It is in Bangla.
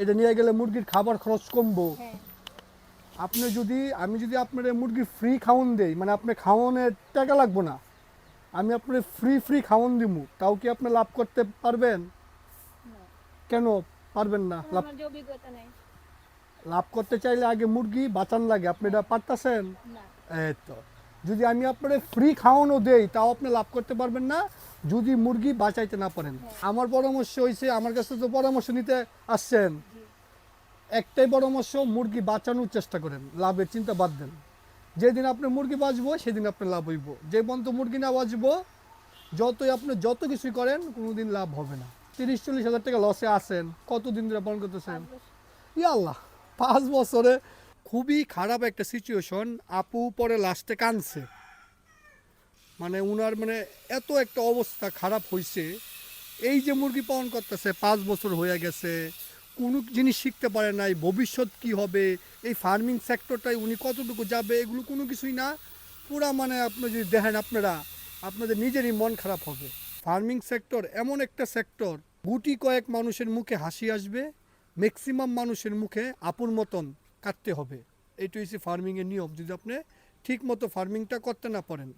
এটা নিয়ে গেলে মুরগির খাবার খরচ কমবো। হ্যাঁ। আপনি যদি আমি যদি আপনার মুরগি ফ্রি খাওয়ান দেই মানে আপনি খাওয়ানোর টাকা লাগবো না আমি আপনার ফ্রি ফ্রি খাওয়ান দিমু। তাও কি আপনি লাভ করতে পারবেন? কেন পারবেন না? লাভ লাভ করতে চাইলে আগে মুরগি বাঁচান লাগে আপনি এটা পারতেছেন? এই তো। যদি আমি আপনার ফ্রি খাওয়ানো দেই তাও আপনি লাভ করতে পারবেন না যদি মুরগি বাঁচাইতে না পারেন। আমার পরামর্শ হয়েছে আমার কাছে তো পরামর্শ নিতে আসছেন। একটাই পরামর্শ মুরগি বাঁচানোর চেষ্টা করেন লাভের চিন্তা বাদ দেন। যেদিন আপনি মুরগি বাঁচবো সেদিন আপনার লাভ হইব। যে পর্যন্ত মুরগি না বাঁচবো যতই আপনি যত কিছুই করেন কোনোদিন লাভ হবে না। তিরিশ চল্লিশ হাজার টাকা লসে আসেন কতদিন ধরে পালন করতেছেন। ইয়া আল্লাহ পাঁচ বছরে খুবই খারাপ একটা সিচুয়েশন আপু পরে লাস্টে কানছে মানে উনার মানে এত একটা অবস্থা খারাপ হয়েছে এই যে মুরগি পালন করতেছে, পাঁচ বছর হয়ে গেছে, কোনো জিনিস শিখতে পারে নাই, ভবিষ্যৎ কি হবে, এই ফার্মিং সেক্টরটাই উনি কতটুকু যাবে, এগুলো কোনো কিছুই না। পুরা মানে আপনি যদি দেখেন আপনারা, আপনাদের নিজেরই মন খারাপ হবে। ফার্মিং সেক্টর এমন একটা সেক্টর গুটি কয়েক মানুষের মুখে হাসি আসবে ম্যাক্সিমাম মানুষের মুখে আপুর মতন। কাটতে হবে। এইটা হচ্ছে ফার্মিংয়ের নিয়ম। যদি আপনি ঠিক মতো ফার্মিংটা করতে না পারেন